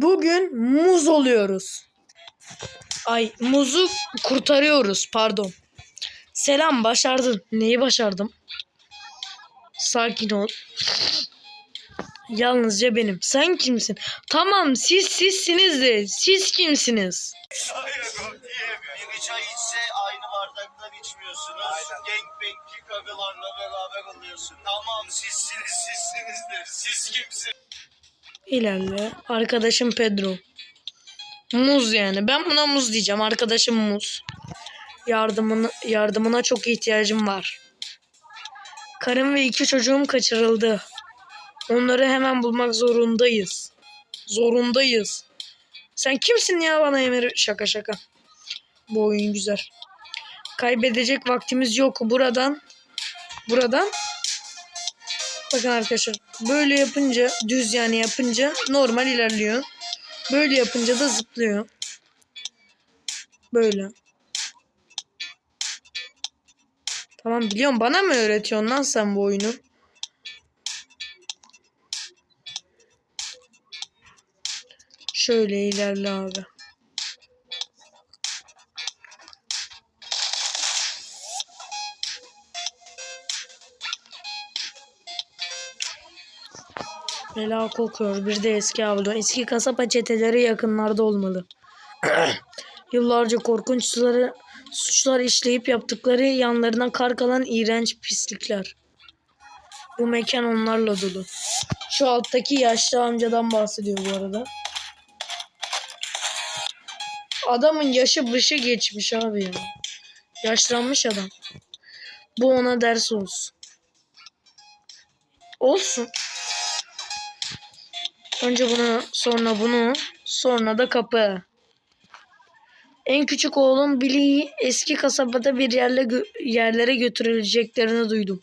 Bugün muz oluyoruz. Ay muzu kurtarıyoruz pardon. Selam başardın. Neyi başardım? Sakin ol. Yalnızca benim. Sen kimsin? Tamam siz sizsiniz de siz kimsiniz? Biri çay içse aynı bardaktan içmiyorsunuz. Gangbang kick agalarla beraber oluyorsun. Tamam sizsiniz sizsinizdir. Siz kimsiniz? İlerle. Arkadaşım Pedro. Muz yani. Ben buna muz diyeceğim. Arkadaşım muz. Yardımını, yardımına çok ihtiyacım var. Karım ve iki çocuğum kaçırıldı. Onları hemen bulmak zorundayız. Zorundayız. Sen kimsin ya bana emir? Şaka şaka. Bu oyun güzel. Kaybedecek vaktimiz yok. Buradan buradan Bakın arkadaşlar böyle yapınca düz yani yapınca normal ilerliyor. Böyle yapınca da zıplıyor. Böyle. Tamam biliyorum bana mı öğretiyorsun lan sen bu oyunu? Şöyle ilerle abi. Bela kokuyor. Bir de eski avlu. Eski kasaba çeteleri yakınlarda olmalı. Yıllarca korkunç suları, suçlar işleyip yaptıkları yanlarına kar kalan iğrenç pislikler. Bu mekan onlarla dolu. Şu alttaki yaşlı amcadan bahsediyor bu arada. Adamın yaşı bışı geçmiş abi ya. Yaşlanmış adam. Bu ona ders olsun. Olsun. Önce bunu, sonra bunu, sonra da kapı. En küçük oğlum Billy'yi eski kasabada bir yerle gö- yerlere götürüleceklerini duydum.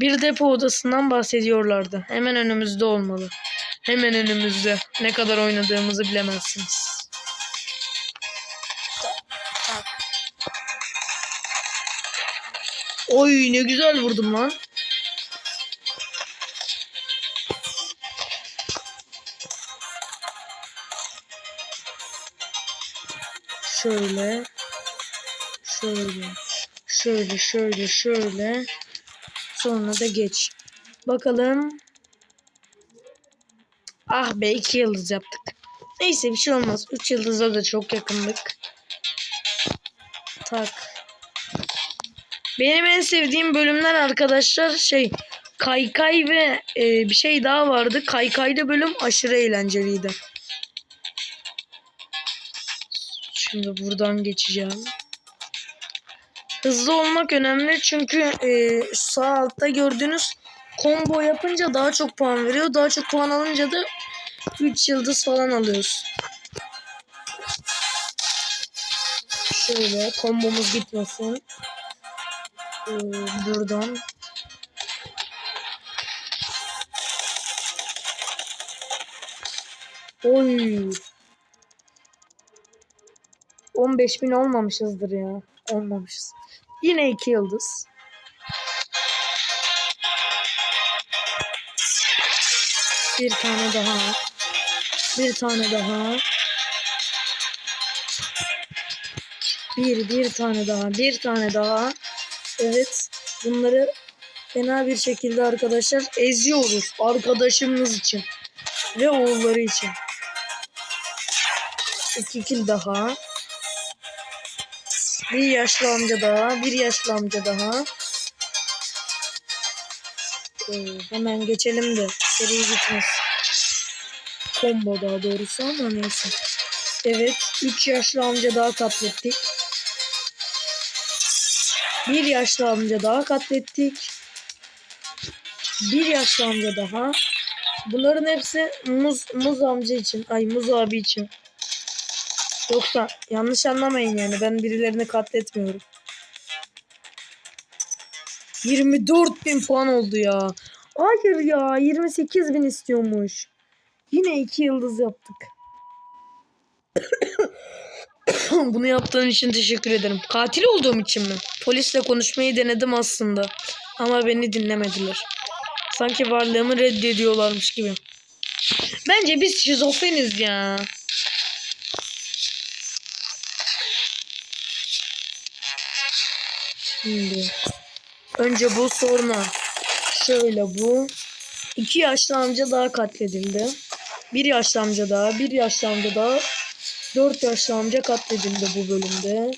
Bir depo odasından bahsediyorlardı. Hemen önümüzde olmalı. Hemen önümüzde. Ne kadar oynadığımızı bilemezsiniz. Oy ne güzel vurdum lan. Şöyle. Şöyle. Şöyle şöyle şöyle. Sonra da geç. Bakalım. Ah be iki yıldız yaptık. Neyse bir şey olmaz. Üç yıldıza da çok yakındık. Tak. Benim en sevdiğim bölümler arkadaşlar şey kaykay ve e, bir şey daha vardı. Kaykaylı bölüm aşırı eğlenceliydi. Şimdi buradan geçeceğim. Hızlı olmak önemli çünkü e, sağ altta gördüğünüz combo yapınca daha çok puan veriyor. Daha çok puan alınca da 3 yıldız falan alıyoruz. Şöyle kombomuz gitmesin. Ee, buradan. Oy. 15 bin olmamışızdır ya. Olmamışız. Yine iki yıldız. Bir tane daha. Bir tane daha. Bir, bir tane daha. Bir tane daha. Evet. Bunları fena bir şekilde arkadaşlar eziyoruz. Arkadaşımız için. Ve oğulları için. İki kill daha. Bir yaşlı amca daha. Bir yaşlı amca daha. Ee, hemen geçelim de seri gitmez. Combo daha doğrusu ama neyse. Evet. Üç yaşlı amca daha katlettik. Bir yaşlı amca daha katlettik. Bir yaşlı amca daha. Bunların hepsi muz, muz amca için. Ay muz abi için. Yoksa yanlış anlamayın yani ben birilerini katletmiyorum. 24 bin puan oldu ya. Hayır ya 28 bin istiyormuş. Yine iki yıldız yaptık. Bunu yaptığın için teşekkür ederim. Katil olduğum için mi? Polisle konuşmayı denedim aslında. Ama beni dinlemediler. Sanki varlığımı reddediyorlarmış gibi. Bence biz şizofreniz ya. Şimdi önce bu sonra şöyle bu. İki yaşlı amca daha katledildi. Bir yaşlı amca daha, bir yaşlı amca daha. Dört yaşlı amca katledildi bu bölümde.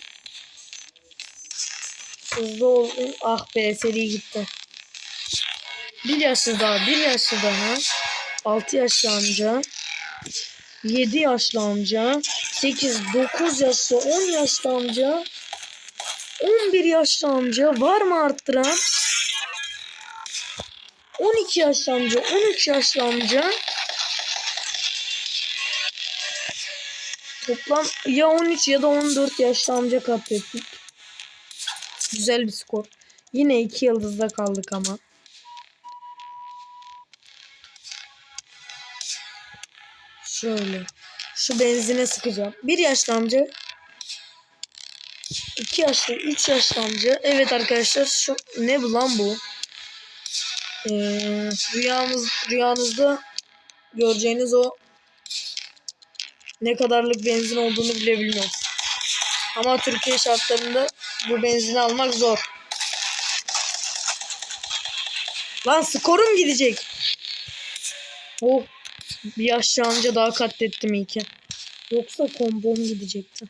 Hızlı ol. Ah be seri gitti. Bir yaşlı daha, bir yaşlı daha. Altı yaşlı amca. Yedi yaşlı amca. Sekiz, dokuz yaşlı, on yaşlı amca. On bir yaşlı amca. Var mı arttıran? 12 yaşlı amca, 13 yaşlı amca. Toplam ya 13 ya da 14 yaşlı amca katlettik. Güzel bir skor. Yine 2 yıldızda kaldık ama. Şöyle. Şu benzine sıkacağım. Bir yaşlı amca. 2 yaşlı, 3 yaşlı amca. Evet arkadaşlar şu ne bu lan bu? Ee, rüyamız, rüyanızda göreceğiniz o ne kadarlık benzin olduğunu bile bilmiyorum. Ama Türkiye şartlarında bu benzini almak zor. Lan skorum gidecek. Oh. Bir yaşlı amca daha katlettim iyi ki. Yoksa kombom gidecekti.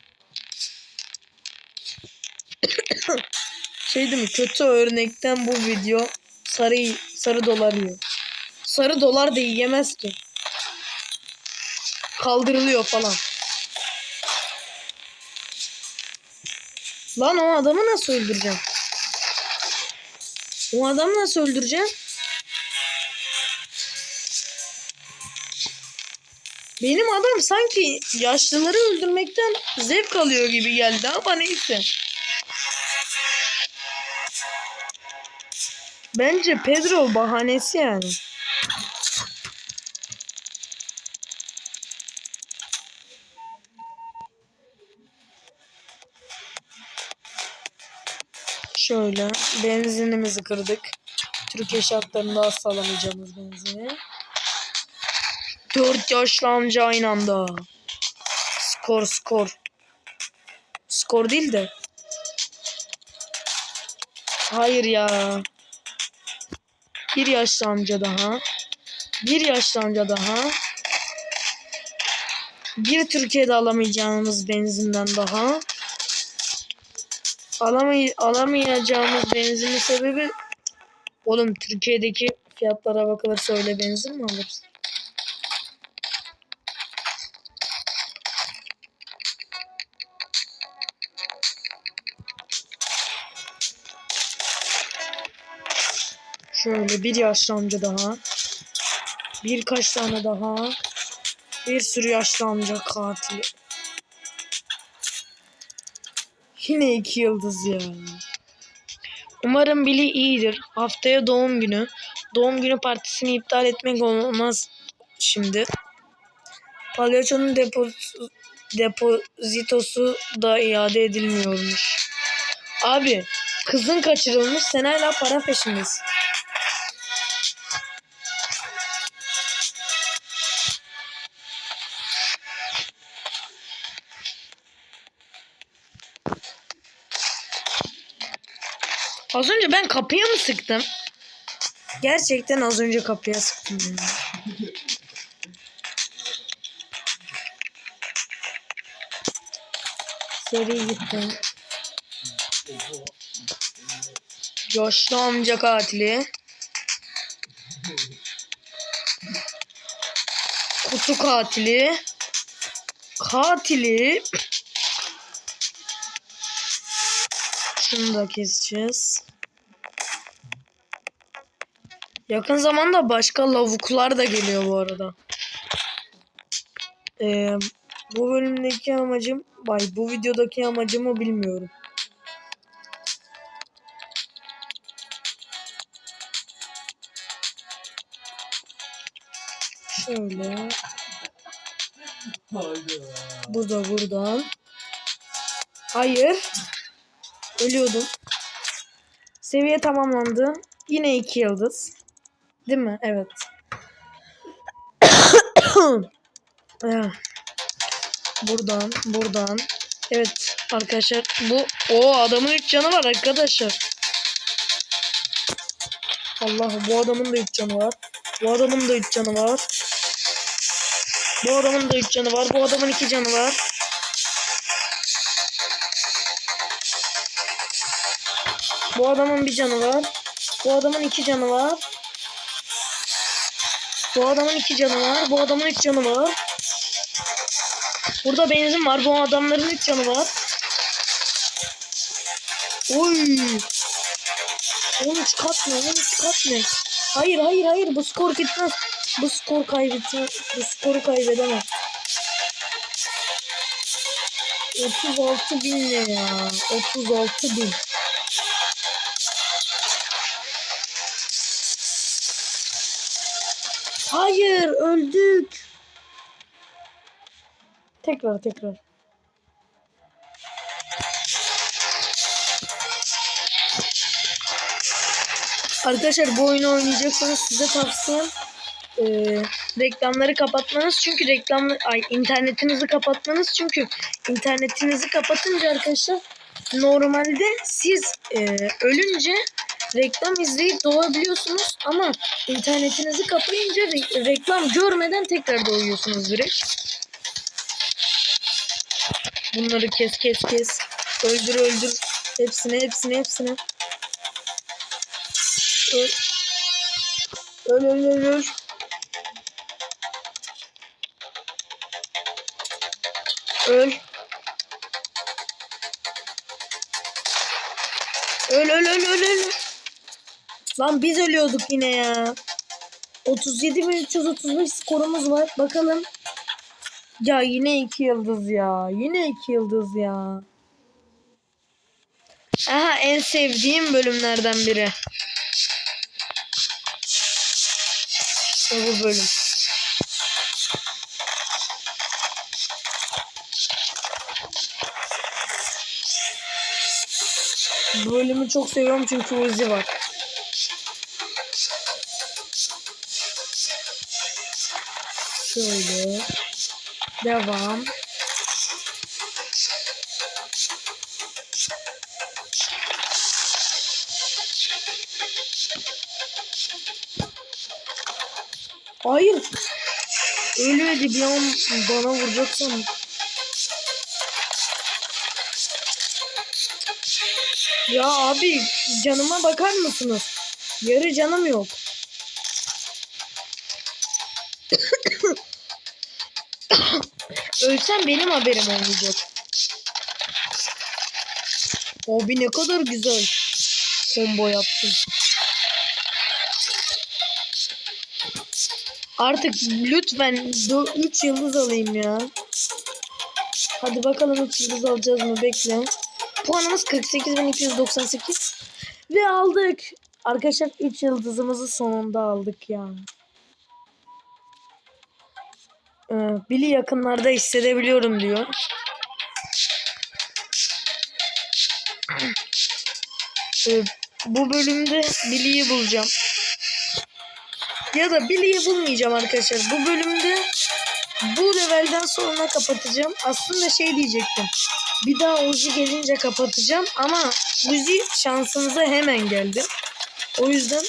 Şey değil mi? Kötü örnekten bu video sarı sarı dolar yiyor. Sarı dolar da yiyemez ki. Kaldırılıyor falan. Lan o adamı nasıl öldüreceğim? O adamı nasıl öldüreceğim? Benim adam sanki yaşlıları öldürmekten zevk alıyor gibi geldi ama neyse. Bence Pedro bahanesi yani. Şöyle benzinimizi kırdık. Türkiye şartlarında asla alamayacağımız benzini. Dört yaşlı amca aynı anda. Skor skor. Skor değil de. Hayır ya. Bir yaşlı amca daha. Bir yaşlı amca daha. Bir Türkiye'de alamayacağımız benzinden daha. Alamay alamayacağımız benzinin sebebi oğlum Türkiye'deki fiyatlara bakılırsa öyle benzin mi alırız? Şöyle bir yaşlı amca daha. Birkaç tane daha. Bir sürü yaşlı amca katili. Yine iki yıldız ya. Umarım Billy iyidir. Haftaya doğum günü. Doğum günü partisini iptal etmek olmaz şimdi. Palyaçonun deposu, depozitosu da iade edilmiyormuş. Abi kızın kaçırılmış sen hala para peşindesin. Ben kapıya mı sıktım? Gerçekten az önce kapıya sıktım. Yani. Seri gitti. Yaşlı amca katili. Kutu katili. Katili. Şunu da keseceğiz. Yakın zamanda başka lavuklar da geliyor bu arada. Ee, bu bölümdeki amacım, bay bu videodaki amacımı bilmiyorum. Şöyle. Bu da buradan. Hayır. Ölüyordum. Seviye tamamlandı. Yine iki yıldız. Değil mi? Evet. Buradan, buradan. Evet arkadaşlar bu o adamın 3 canı var arkadaşlar. Allah bu adamın da 3 canı var. Bu adamın da 3 canı var. Bu adamın da 3 canı var. Bu adamın 2 canı var. Bu adamın bir canı var. Bu adamın iki canı var. Bu adamın iki canı var. Bu adamın üç canı var. Burada benzin var. Bu adamların üç canı var. Oy. 13 kat ne? 13 kat ne? Hayır hayır hayır bu skor gitmez. Bu skor kaybetmez. Bu skoru kaybedemem. 36 bin ne ya? 36 bin. Hayır öldük. Tekrar tekrar. Arkadaşlar bu oyunu oynayacaksanız size tavsiyem eee, reklamları kapatmanız çünkü reklam ay internetinizi kapatmanız çünkü internetinizi kapatınca arkadaşlar normalde siz eee, ölünce reklam izleyip doğabiliyorsunuz ama internetinizi kapayınca re- reklam görmeden tekrar doğuyorsunuz direkt. Bunları kes kes kes. Öldür öldür. Hepsini hepsini hepsini. Öl. Öl öl öl öl. Öl. Öl öl öl öl öl. Lan biz ölüyorduk yine ya. 37.335 skorumuz var. Bakalım. Ya yine iki yıldız ya. Yine iki yıldız ya. Aha en sevdiğim bölümlerden biri. İşte bu bölüm. Bu bölümü çok seviyorum çünkü Uzi var. Şöyle. Devam. Hayır. Ölüyordu bir an bana vuracak sandım. Ya abi canıma bakar mısınız? Yarı canım yok. Ölsem benim haberim olmayacak. Abi ne kadar güzel combo yaptım. Artık lütfen 3 yıldız alayım ya. Hadi bakalım 3 yıldız alacağız mı bekle. Puanımız 48.298 ve aldık. Arkadaşlar 3 yıldızımızı sonunda aldık ya. Ee, Billy yakınlarda hissedebiliyorum diyor. Ee, bu bölümde Billy'yi bulacağım. Ya da Billy'yi bulmayacağım arkadaşlar. Bu bölümde bu levelden sonra kapatacağım. Aslında şey diyecektim. Bir daha Uzi gelince kapatacağım ama Uzi şansımıza hemen geldi. O yüzden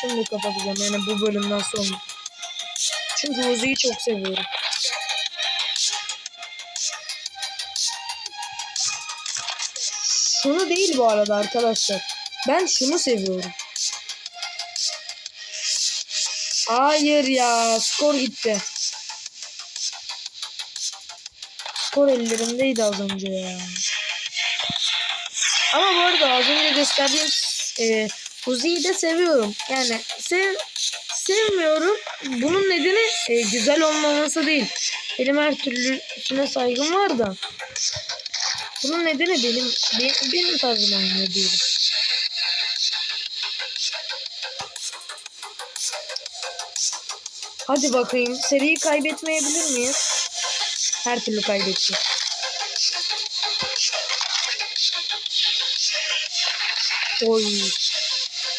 şimdi kapatacağım yani bu bölümden sonra. Çünkü Uzi'yi çok seviyorum. Şunu değil bu arada arkadaşlar. Ben şunu seviyorum. Hayır ya skor gitti. Skor ellerimdeydi az önce ya. Ama bu arada az önce gösterdiğim e, Uzi'yi de seviyorum. Yani sev sevmiyorum. Bunun nedeni e, güzel olmaması değil. Benim her türlüsüne saygım var da. Bunun nedeni benim benim, benim tarzım oynuyor diyelim. Hadi bakayım. Seriyi kaybetmeyebilir miyiz? Her türlü kaybedeceğiz. Oy.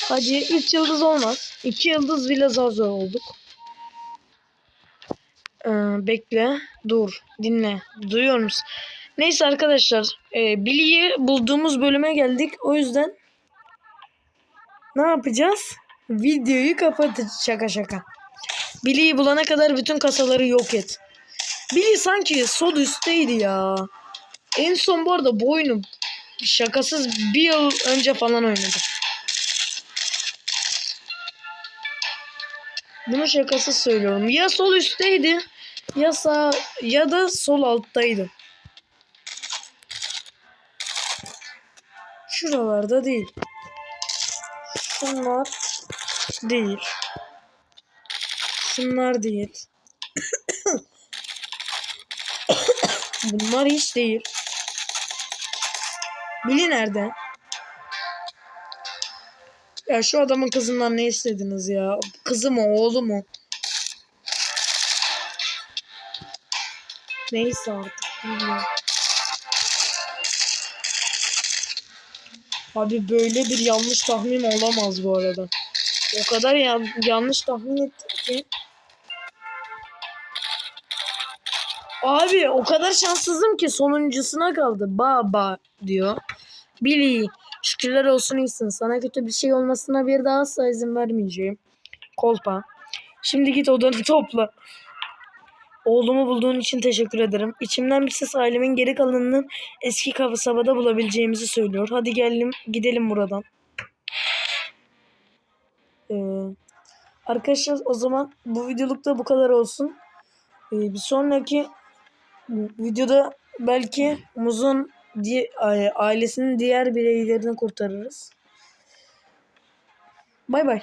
Hadi 3 yıldız olmaz. 2 yıldız bile zor zor olduk. Ee, bekle. Dur. Dinle. Duyuyor musun? Neyse arkadaşlar. E, Billy'yi bulduğumuz bölüme geldik. O yüzden ne yapacağız? Videoyu kapatacağız. Şaka şaka. Billy'yi bulana kadar bütün kasaları yok et. Billy sanki sol üstteydi ya. En son bu arada bu şakasız bir yıl önce falan oynadım. Bunu şakasız söylüyorum. Ya sol üstteydi ya sağ ya da sol alttaydı. Şuralarda değil. Şunlar değil. Şunlar değil. Bunlar hiç değil. Bili nerede? Ya şu adamın kızından ne istediniz ya? Kızı mı oğlu mu? Neyse artık bilmiyorum. Abi böyle bir yanlış tahmin olamaz bu arada. O kadar ya yanlış tahmin ettim ki. Abi o kadar şanssızım ki sonuncusuna kaldı. Baba diyor. Billy şükürler olsun iyisin. Sana kötü bir şey olmasına bir daha asla izin vermeyeceğim. Kolpa. Şimdi git odanı topla. Oğlumu bulduğun için teşekkür ederim. İçimden bir ses ailemin geri kalanının eski kasabada bulabileceğimizi söylüyor. Hadi gelin gidelim buradan. Ee, arkadaşlar o zaman bu videolukta bu kadar olsun. Ee, bir sonraki videoda belki Muz'un di- ailesinin diğer bireylerini kurtarırız. Bay bay.